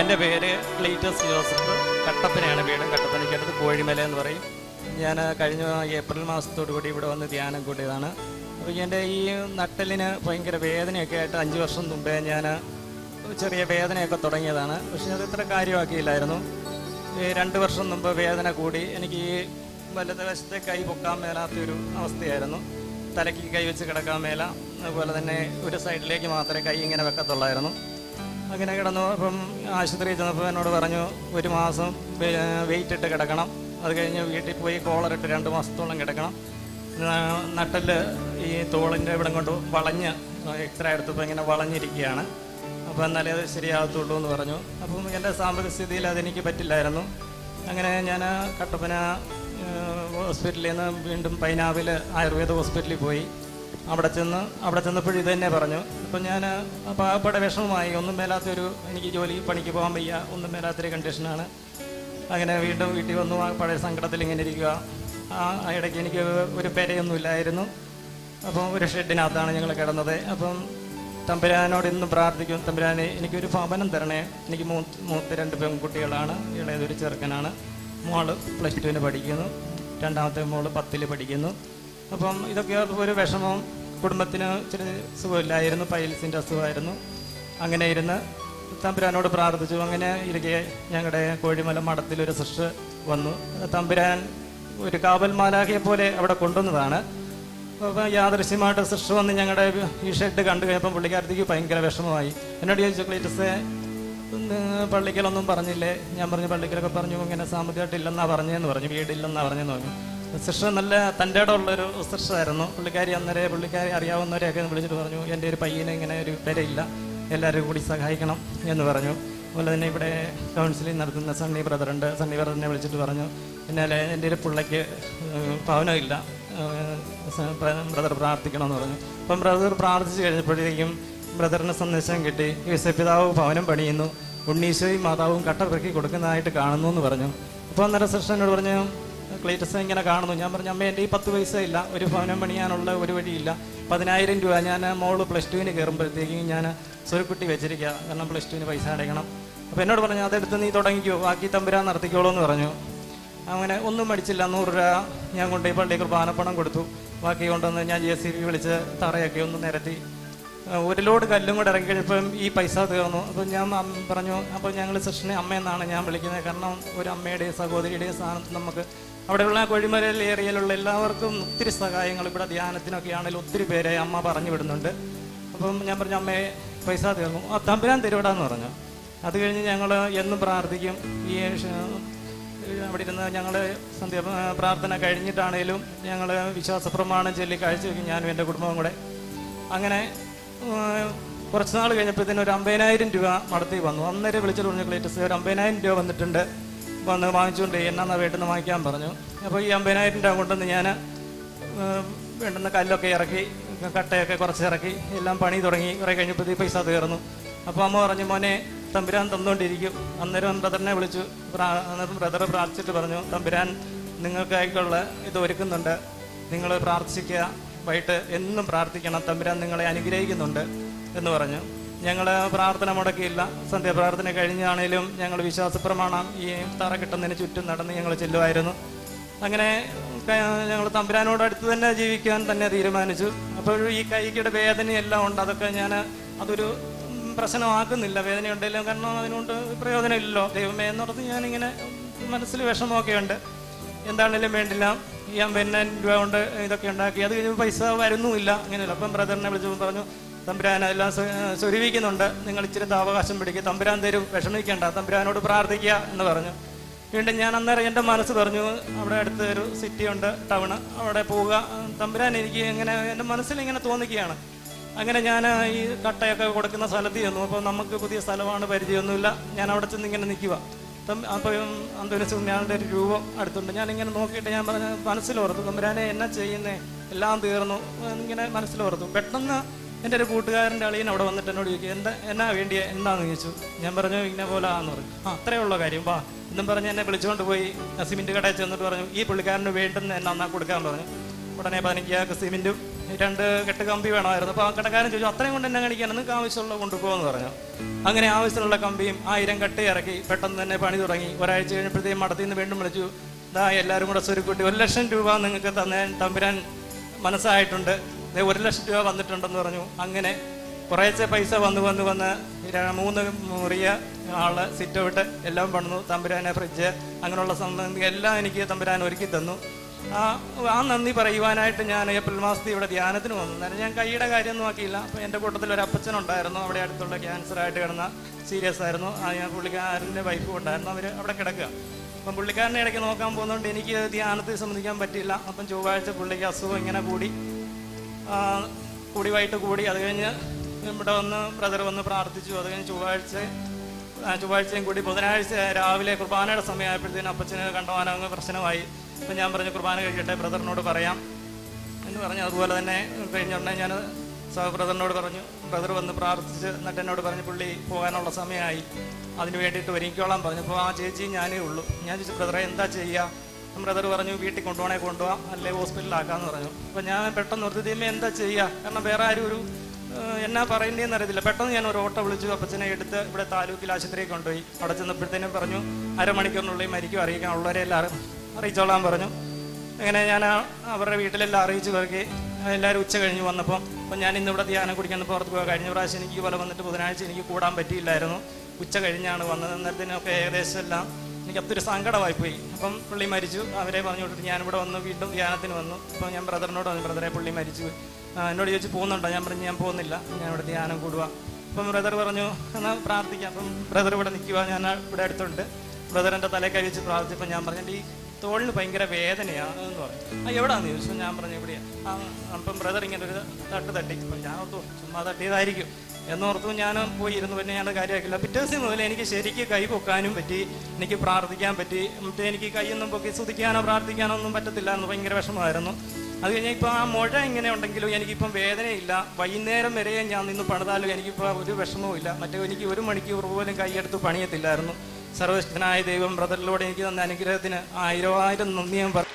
എന്റെ പേര് Cletus Joseph. കട്ടപ്പനയാണ് വീട്. കട്ടപ്പനയ്ക്കടുത്ത് കോഴിമല എന്ന് പറയും. ഞാൻ കഴിഞ്ഞ ഏപ്രിൽ മാസത്തോടു കൂടി ഇവിടെ വന്ന് ധ്യാനം കൂട്ടിയതാണ് അപ്പോൾ എന്റെ ഈ നട്ടലിന് ഭയങ്കര വേദനയൊക്കെ ആയിട്ട് അഞ്ച് വർഷം മുമ്പേ ഞാൻ ചെറിയ വേദനയൊക്കെ തുടങ്ങിയതാണ്. പക്ഷേ അത് ഇത്ര കാര്യമാക്കിയില്ലായിരുന്നു രണ്ട് വർഷം മുമ്പ് വേദന കൂടി എനിക്ക് ഈ വലതുവശത്തെ കൈ പൊക്കാൻ മേലാത്തൊരു അവസ്ഥയായിരുന്നു. തലയ്ക്ക് കൈ വെച്ച് കിടക്കാൻ മേല. അതുപോലെ തന്നെ ഒരു സൈഡിലേക്ക് മാത്രമേ കൈ ഇങ്ങനെ വെക്കത്തുള്ളായിരുന്നു. അങ്ങനെ കിടന്നു. അപ്പം ആശുപത്രിയിൽ ചെന്നപ്പോൾ എന്നോട് പറഞ്ഞു ഒരു മാസം വെയിറ്റ് ഇട്ട് കിടക്കണം. അത് കഴിഞ്ഞ് വീട്ടിൽ പോയി കോളറിട്ട് രണ്ട് മാസത്തോളം കിടക്കണം. നട്ടൽ ഈ തോളിന്റെ ഇവിടം കൊണ്ട് വളഞ്ഞ് എക്സ്റേ എടുത്തപ്പോൾ ഇങ്ങനെ വളഞ്ഞിരിക്കുകയാണ്. അപ്പോൾ എന്നാലേ അത് ശരിയാകത്തുള്ളൂ എന്ന് പറഞ്ഞു. അപ്പം എന്റെ സാമ്പത്തിക സ്ഥിതിയിൽ അതെനിക്ക് പറ്റില്ലായിരുന്നു. അങ്ങനെ ഞാൻ കട്ടപ്പന ഹോസ്പിറ്റലിൽ നിന്ന് വീണ്ടും പൈനാവിൽ ആയുർവേദ ഹോസ്പിറ്റലിൽ പോയി. അവിടെ ചെന്ന് അവിടെ ചെന്നപ്പോഴും ഇത് തന്നെ പറഞ്ഞു. അപ്പം ഞാൻ പാവപ്പെട്ട വിഷമമായി. ഒന്നും മേലാത്തൊരു എനിക്ക് ജോലി പണിക്ക് പോകാൻ വയ്യ. ഒന്നും മേലാത്തൊരു കണ്ടീഷനാണ് അങ്ങനെ വീണ്ടും വീട്ടിൽ വന്നു. ആ പഴയ സങ്കടത്തിൽ ഇങ്ങനെ ഇരിക്കുക. ആ ഇടയ്ക്ക് എനിക്ക് ഒരു പെരയൊന്നും ഇല്ലായിരുന്നു. അപ്പം ഒരു ഷെഡിനകത്താണ് ഞങ്ങൾ കിടന്നത്. അപ്പം തമ്പുരാനോട് ഇന്നും പ്രാർത്ഥിക്കും. തമ്പുരാനെ എനിക്കൊരു ഭവനം തരണേ. എനിക്ക് മൂത്ത് മൂത്ത് രണ്ട് പെൺകുട്ടികളാണ്. ഇളയതൊരു ചെറുക്കനാണ്. മോൾ പ്ലസ് ടുവിന് പഠിക്കുന്നു. രണ്ടാമത്തെ മോൾ പത്തിൽ പഠിക്കുന്നു. അപ്പം ഇതൊക്കെ ഒരു വിഷമം കുടുംബത്തിന് ഇച്ചിരി സുഖമില്ലായിരുന്നു. പൈൽസിന്റെ അസുഖമായിരുന്നു. അങ്ങനെ ഇരുന്ന് തമ്പുരാനോട് പ്രാർത്ഥിച്ചു. അങ്ങനെ ഇരിക്കെ ഞങ്ങളുടെ കോഴിമല മഠത്തിലൊരു സിസ്റ്റർ വന്നു. തമ്പുരാൻ ഒരു കാവൽ മാലാഖയെ പോലെ അവിടെ കൊണ്ടുവന്നതാണ്. അപ്പോൾ യാദൃശ്യമായിട്ട് സിസ്റ്റർ വന്ന് ഞങ്ങളുടെ ഈ ഷെഡ് കണ്ടു കഴിഞ്ഞപ്പം പുള്ളിക്കാരത്തേക്ക് ഭയങ്കര വിഷമമായി. എന്നോട് ചോദിച്ചു ക്ലീറ്റസേ പള്ളിക്കലൊന്നും പറഞ്ഞില്ലേ? ഞാൻ പറഞ്ഞു പള്ളിക്കലൊക്കെ പറഞ്ഞു ഇങ്ങനെ സാമ്പത്തികമായിട്ടില്ലെന്നാ പറഞ്ഞതെന്ന് പറഞ്ഞു വീടില്ലെന്നാ പറഞ്ഞെന്ന് പറഞ്ഞു. സിസ്റ്റർ നല്ല തന്റെ ഉള്ളൊരു സിസ്റ്ററായിരുന്നു. പുള്ളിക്കാരി അന്നേരെ പുള്ളിക്കാരി അറിയാവുന്നവരെയൊക്കെ വിളിച്ചിട്ട് പറഞ്ഞു എന്റെ ഒരു പയ്യനെ ഇങ്ങനെ ഒരു പെരയില്ല എല്ലാവരും കൂടി സഹായിക്കണം എന്ന് പറഞ്ഞു. അതുപോലെ തന്നെ ഇവിടെ കൗൺസിലിംഗ് നടത്തുന്ന സണ്ണി ബ്രദറുണ്ട്. സണ്ണി ബ്രദറിനെ വിളിച്ചിട്ട് പറഞ്ഞു എന്നാൽ എന്റെ ഒരു പിള്ളയ്ക്ക് പവനമില്ല ബ്രദർ പ്രാർത്ഥിക്കണമെന്ന് പറഞ്ഞു. അപ്പം ബ്രദർ പ്രാർത്ഥിച്ച് കഴിഞ്ഞപ്പോഴത്തേക്കും ബ്രദറിന് സന്ദേശം കിട്ടി യേശുപിതാവ് ഭവനം പണിയുന്നു ഉണ്ണീശോയും മാതാവും കട്ടപ്പിറക്കി കൊടുക്കുന്നതായിട്ട് കാണുന്നു എന്ന് പറഞ്ഞു. അപ്പോൾ അന്നേരം സിസ്റ്ററിനോട് പറഞ്ഞു ക്ലീറ്റസ് ഇങ്ങനെ കാണുന്നു. ഞാൻ പറഞ്ഞു അമ്മ എന്റെ ഈ പത്ത് പൈസ ഇല്ല. ഒരു ഭവനം പണിയാനുള്ള ഒരു വഴിയില്ല. പതിനായിരം രൂപ ഞാൻ മോൾ പ്ലസ് ടുവിന് കയറുമ്പോഴത്തേക്കും ഞാൻ സ്വരുക്കുട്ടി വെച്ചിരിക്കുക. കാരണം പ്ലസ് ടുവിന് പൈസ അടയ്ക്കണം. അപ്പോൾ എന്നോട് പറഞ്ഞു അതെടുത്ത് നീ തുടങ്ങിക്കോ. ബാക്കി തമ്പുരാൻ നടത്തിക്കോളൂ എന്ന് പറഞ്ഞു. അങ്ങനെ ഒന്നും മടിച്ചില്ല. നൂറ് രൂപ ഞാൻ കൊണ്ടുപോയി പള്ളിക്ക് കുർബാനപ്പണം കൊടുത്തു. ബാക്കി കൊണ്ടുവന്ന് ഞാൻ ജെ സി ബി വിളിച്ച് തറയൊക്കെ ഒന്ന് നിരത്തി. ഒരു ലോഡ് കല്ലും കൂടെ ഇറങ്ങി കഴിഞ്ഞപ്പം ഈ പൈസ തീർന്നു അപ്പം ഞാൻ പറഞ്ഞു അപ്പോൾ ഞങ്ങൾ അമ്മ അമ്മയെന്നാണ് ഞാൻ വിളിക്കുന്നത്. കാരണം ഒരു അമ്മയുടെയും സഹോദരിയുടെയും സ്ഥാനത്ത് നമുക്ക് അവിടെയുള്ള കൊഴിമലയിൽ ഏരിയയിലുള്ള എല്ലാവർക്കും ഒത്തിരി സഹായങ്ങൾ ഇവിടെ ധ്യാനത്തിനൊക്കെ ആണെങ്കിലും ഒത്തിരി പേരെ അമ്മ പറഞ്ഞു വിടുന്നുണ്ട്. അപ്പം ഞാൻ പറഞ്ഞു അമ്മയെ പൈസ തീർന്നു ആ തമ്പുരാൻ തിരുവിടാന്ന് പറഞ്ഞു. അത് കഴിഞ്ഞ് ഞങ്ങൾ എന്നും പ്രാർത്ഥിക്കും. ഈ അവിടെ ഇരുന്ന് ഞങ്ങൾ സന്ധ്യ പ്രാർത്ഥന കഴിഞ്ഞിട്ടാണേലും ഞങ്ങൾ വിശ്വാസ പ്രമാണം ചൊല്ലി കാഴ്ചവെക്കും ഞാനും എന്റെ കുടുംബവും കൂടെ. അങ്ങനെ കുറച്ച് നാൾ കഴിഞ്ഞപ്പോൾ ഇതിന് ഒരു അമ്പതിനായിരം രൂപ മടത്തി വന്നു. അന്നേരം വിളിച്ചിട്ട് പറഞ്ഞു ക്ലേറ്റസ് ഒരു അമ്പതിനായിരം രൂപ വന്നിട്ടുണ്ട്. വന്ന് വാങ്ങിച്ചുകൊണ്ട് എന്നാ വീട്ടിൽ നിന്ന് വാങ്ങിക്കാൻ പറഞ്ഞു. അപ്പോൾ ഈ അമ്പതിനായിരം രൂപ കൊണ്ടുവന്ന് ഞാൻ വേണ്ടുന്ന കല്ലൊക്കെ ഇറക്കി കട്ടയൊക്കെ കുറച്ച് ഇറക്കി എല്ലാം പണി തുടങ്ങി. കുറേ കഴിഞ്ഞപ്പോൾ ഈ പൈസ തീർന്നു. അപ്പോൾ അമ്മ പറഞ്ഞു മോനെ തമ്പുരാൻ തന്നുകൊണ്ടിരിക്കും അന്നേരം ബ്രദറിനെ വിളിച്ചു. ബ്രദർ പ്രാർത്ഥിച്ചിട്ട് പറഞ്ഞു തമ്പുരാൻ നിങ്ങൾക്കായിട്ടുള്ള ഇത് ഒരുക്കുന്നുണ്ട്. നിങ്ങൾ പ്രാർത്ഥിക്കുക വൈകിട്ട് എന്നും പ്രാർത്ഥിക്കണം. തമ്പുരാൻ നിങ്ങളെ അനുഗ്രഹിക്കുന്നുണ്ട് എന്ന് പറഞ്ഞു. ഞങ്ങൾ പ്രാർത്ഥന മുടക്കിയില്ല. സന്ധ്യാപ്രാർത്ഥന കഴിഞ്ഞാണേലും ഞങ്ങൾ വിശ്വാസപ്രമാണം ഈ തറ കിട്ടുന്നതിന് ചുറ്റും നടന്ന് ഞങ്ങൾ ചെല്ലുമായിരുന്നു. അങ്ങനെ ഞങ്ങൾ തമ്പുരാനോട് അടുത്ത് തന്നെ ജീവിക്കാൻ തന്നെ തീരുമാനിച്ചു. അപ്പോൾ ഈ കൈക്കിടെ വേദനയെല്ലാം ഉണ്ട്. അതൊക്കെ ഞാൻ അതൊരു പ്രശ്നമാക്കുന്നില്ല. വേദന ഉണ്ടല്ലോ കാരണം അതിനുകൊണ്ട് പ്രയോജനമില്ലല്ലോ. ദൈവമേ എന്നോർത്ത് ഞാനിങ്ങനെ മനസ്സിൽ വിഷമമൊക്കെ ഉണ്ട് എന്താണേലും വേണ്ടില്ല. ഈ പിന്നെ രൂപ കൊണ്ട് ഇതൊക്കെ ഉണ്ടാക്കി. അത് കഴിഞ്ഞ് പൈസ വരുന്നുമില്ല. അങ്ങനെയല്ല. അപ്പം ബ്രദറിനെ വിളിച്ചപ്പോൾ പറഞ്ഞു തമ്പുരാൻ സ്വ- സ്വരൂപിക്കുന്നുണ്ട്. നിങ്ങൾ ഇച്ചിരി അവകാശം പിടിക്കുക തമ്പുരാൻ തരും. വിഷമിക്കേണ്ട. തമ്പുരാനോട് പ്രാർത്ഥിക്കുക എന്ന് പറഞ്ഞു. വീണ്ടും ഞാൻ അന്നേരം എന്റെ മനസ്സ് പറഞ്ഞു അവിടെ അടുത്ത് ഒരു സിറ്റി ഉണ്ട് ടൗണ്. അവിടെ പോവുക. തമ്പുരാൻ എനിക്ക് ഇങ്ങനെ എന്റെ മനസ്സിൽ ഇങ്ങനെ തോന്നിക്കുകയാണ്. അങ്ങനെ ഞാൻ ഈ കട്ടയൊക്കെ കൊടുക്കുന്ന സ്ഥലത്ത് ചെന്നു. അപ്പോൾ നമുക്ക് പുതിയ സ്ഥലമാണ് പരിചയമൊന്നുമില്ല. ഞാൻ അവിടെ ചെന്ന് ഇങ്ങനെ നിൽക്കുക അന്തോനിസുണ്യാളുടെ ഒരു രൂപം അടുത്തുണ്ട്. ഞാൻ ഇങ്ങനെ നോക്കിയിട്ട് ഞാൻ പറഞ്ഞ മനസ്സിലോർത്തു തമ്പുരാനെ എന്നാ ചെയ്യുന്നേ? എല്ലാം തീർന്നു. ഇങ്ങനെ മനസ്സിലോർത്തു. പെട്ടെന്ന് എന്റെ ഒരു കൂട്ടുകാരന്റെ അളിയൻ അവിടെ വന്നിട്ട് എന്നോട് ചോദിക്കും എന്താ എന്നാ വേണ്ടിയ? എന്താന്ന് ചോദിച്ചു? ഞാൻ പറഞ്ഞു ഇങ്ങനെ പോലെ ആന്ന് പറഞ്ഞു. ആ അത്രയേ ഉള്ള കാര്യം വാ. എന്നും പറഞ്ഞ് എന്നെ വിളിച്ചുകൊണ്ട് പോയി സിമെന്റ് കടയിൽ ചെന്നിട്ട് പറഞ്ഞു ഈ പുള്ളിക്കാരന് വേണ്ടുന്ന എന്നാ കൊടുക്കാൻ? പറഞ്ഞു. ഉടനെ പതിനഞ്ച് സിമെന്റും രണ്ട് കെട്ട് കമ്പി വേണമായിരുന്നു. അപ്പോൾ ആ കടക്കാരൻ ചോദിച്ചു അത്രയും കൊണ്ട് എന്നെ കാണിക്കാൻ നിങ്ങൾക്ക് ആവശ്യമുള്ള കൊണ്ടുപോകുമെന്ന് പറഞ്ഞു. അങ്ങനെ ആവശ്യമുള്ള കമ്പിയും ആയിരം കട്ട് ഇറക്കി പെട്ടെന്ന് തന്നെ പണി തുടങ്ങി. ഒരാഴ്ച കഴിഞ്ഞപ്പോഴത്തേക്കും മടത്തിൽ നിന്ന് വീണ്ടും വിളിച്ചു ഇതാ എല്ലാവരും കൂടെ സ്വരുക്കൂട്ടി. ഒരു ലക്ഷം രൂപ നിങ്ങൾക്ക് തന്നെ തമ്പുരാൻ മനസ്സായിട്ടുണ്ട്. ദേ ഒരു ലക്ഷം രൂപ വന്നിട്ടുണ്ടെന്ന് പറഞ്ഞു. അങ്ങനെ കുറേശ്ശെ പൈസ വന്ന് വന്ന് വന്ന് മൂന്ന് മുറിയ ആൾ സിറ്റ് ഔട്ട് എല്ലാം പണിതു തമ്പുരാനെ ഫ്രിഡ്ജ് അങ്ങനെയുള്ള സംബന്ധം എല്ലാം എനിക്ക് തമ്പുരാൻ ഒരുക്കി തന്നു. ആ നന്ദി പറയുവാനായിട്ട് ഞാൻ ഏപ്രിൽ മാസത്തിൽ ഇവിടെ ധ്യാനത്തിന് വന്നു. അന്നേരം ഞാൻ കൈയുടെ കാര്യമൊന്നും ആക്കിയില്ല. അപ്പോൾ എന്റെ കൂട്ടത്തിൽ ഒരു അപ്പച്ചൻ ഉണ്ടായിരുന്നു. അവിടെ അടുത്തുള്ള ക്യാൻസറായിട്ട് കിടന്ന സീരിയസ് ആയിരുന്നു. ഞാൻ പുള്ളിക്കാരന്റെ വൈഫും ഉണ്ടായിരുന്നു. അവർ അവിടെ കിടക്കുക. അപ്പം പുള്ളിക്കാരനെ ഇടയ്ക്ക് നോക്കാൻ പോകുന്നതുകൊണ്ട് എനിക്ക് ധ്യാനത്തിൽ സംബന്ധിക്കാൻ പറ്റില്ല അപ്പം ചൊവ്വാഴ്ച പുള്ളിക്ക് അസുഖം ഇങ്ങനെ കൂടി. കൂടി വൈകിട്ട് കൂടി. അത് കഴിഞ്ഞ് ഇവിടെ വന്ന് ബ്രദർ വന്ന് പ്രാർത്ഥിച്ചു. അത് കഴിഞ്ഞ് ചൊവ്വാഴ്ച ചൊവ്വാഴ്ചയും കൂടി ബുധനാഴ്ച രാവിലെ കുർബാനയുടെ സമയമായപ്പോഴത്തേനും അപ്പച്ചന് കണ്ടവാനങ്ങ് പ്രശ്നമായി. അപ്പം ഞാൻ പറഞ്ഞു കുർബാന കഴിക്കട്ടെ ബ്രദറിനോട് പറയാം. എന്ന് പറഞ്ഞു. അതുപോലെ തന്നെ കഴിഞ്ഞ ഉടനെ ഞാൻ സഹബ്രദറിനോട് പറഞ്ഞു. ബ്രദർ വന്ന് പ്രാർത്ഥിച്ച് എന്നിട്ട് എന്നോട് പറഞ്ഞു പുള്ളി പോകാനുള്ള സമയമായി. അതിന് വേണ്ടിയിട്ട് ഒരുങ്ങിക്കോളാൻ പറഞ്ഞു. അപ്പോൾ ആ ചേച്ചി ഞാനേ ഉള്ളൂ. ഞാൻ ചോദിച്ചു ബ്രദറെ എന്താ ചെയ്യുക ബ്രദർ പറഞ്ഞു വീട്ടിൽ കൊണ്ടുപോകണേ കൊണ്ടുപോകാം അല്ലെ ഹോസ്പിറ്റലിലാക്കാന്ന് പറഞ്ഞു. അപ്പോൾ ഞാൻ പെട്ടെന്ന് ഓർത്ത് തീമേ എന്താ ചെയ്യുക കാരണം വേറെ ആരും ഒരു എന്നാ പറയേണ്ടതെന്ന് അറിയത്തില്ല. പെട്ടെന്ന് ഞാൻ ഒരു ഓട്ടോ വിളിച്ചു അപ്പച്ചനെ എടുത്ത് ഇവിടെ താലൂക്കിൽ ആശുപത്രിയിൽ കൊണ്ടുപോയി. അവിടെ ചെന്നപ്പോഴത്തേനും പറഞ്ഞു അരമണിക്കൂറിനുള്ളിൽ മരിക്കും അറിയിക്കാൻ ഉള്ളവരെ എല്ലാവരും അറിയിച്ചോളാൻ പറഞ്ഞു. അങ്ങനെ ഞാൻ അവരുടെ വീട്ടിലെല്ലാം അറിയിച്ചു നോക്കി എല്ലാവരും ഉച്ച കഴിഞ്ഞ് വന്നപ്പോൾ അപ്പം ഞാൻ ഇന്നിവിടെ ധ്യാനം കുടിക്കാൻ പുറത്ത് പോയി കഴിഞ്ഞ പ്രാവശ്യം എനിക്ക് പോലെ വന്നിട്ട് ബുധനാഴ്ച എനിക്ക് കൂടാൻ പറ്റിയില്ലായിരുന്നു. ഉച്ച കഴിഞ്ഞാണ് വന്നത്. അന്നേരത്തിനൊക്കെ ഏകദേശം എല്ലാം എനിക്ക് ഒത്തിരി സങ്കടമായി പോയി. അപ്പം പുള്ളി മരിച്ചു. അവരെ പറഞ്ഞു വിട്ടിട്ട് ഞാനിവിടെ വന്നു വീണ്ടും ധ്യാനത്തിന് വന്നു. അപ്പോൾ ഞാൻ ബ്രദറിനോട് പറഞ്ഞു ബ്രദറെ പുള്ളി മരിച്ചു. എന്നോട് ചോദിച്ചു പോകുന്നുണ്ടോ? ഞാൻ പറഞ്ഞു ഞാൻ പോകുന്നില്ല. ഞാൻ ഇവിടെ ധ്യാനം കൂടുക അപ്പം ബ്രദർ പറഞ്ഞു എന്നാൽ പ്രാർത്ഥിക്കാം. അപ്പം ബ്രദർ ഇവിടെ നിൽക്കുക ഞാൻ ഇവിടെ അടുത്തുണ്ട്. ബ്രദർ എന്റെ തലയിൽ കഴിച്ച് പ്രാർത്ഥിച്ചപ്പോൾ ഞാൻ പറഞ്ഞു "എന്റെ ഈ തോളിന് ഭയങ്കര വേദനയാണ് എന്ന് ആ എവിടാന്ന് ചോദിച്ചു? ഞാൻ പറഞ്ഞു എവിടെയാ? ആ അപ്പം ബ്രദർ ഇങ്ങനെ ഒരു തട്ട് തട്ടി. ഞാൻ ഓർത്തു ചുമ്മാ തട്ടിയതായിരിക്കും. എന്നോർത്തു ഞാൻ പോയി ഇരുന്നു പിന്നെ ഞാൻ കാര്യമാക്കില്ല. പിറ്റേ ദിവസം മുതൽ എനിക്ക് ശരിക്ക് കൈ പൊക്കാനും പറ്റി എനിക്ക് പ്രാർത്ഥിക്കാൻ പറ്റി. മറ്റേ എനിക്ക് കൈയൊന്നും പൊക്കി സ്തുതിക്കാനോ പ്രാർത്ഥിക്കാനോ ഒന്നും പറ്റത്തില്ല എന്ന് ഭയങ്കര വിഷമമായിരുന്നു. അത് കഴിഞ്ഞാൽ ഇപ്പോൾ ആ മുഴ ഇങ്ങനെ ഉണ്ടെങ്കിലും എനിക്കിപ്പം വേദനയില്ല. വൈകുന്നേരം വരെ ഞാൻ നിന്ന് പണിതാലും എനിക്കിപ്പോൾ ഒരു വിഷമവും ഇല്ല മറ്റേ എനിക്ക് ഒരു മണിക്കൂർ പോലും കൈയെടുത്ത് പണിയത്തില്ലായിരുന്നു. സർവശക്തനായ ദൈവം ബ്രദറിലൂടെ എനിക്ക് തന്ന അനുഗ്രഹത്തിന് ആയിരം ആയിരം നന്ദി ഞാൻ പറ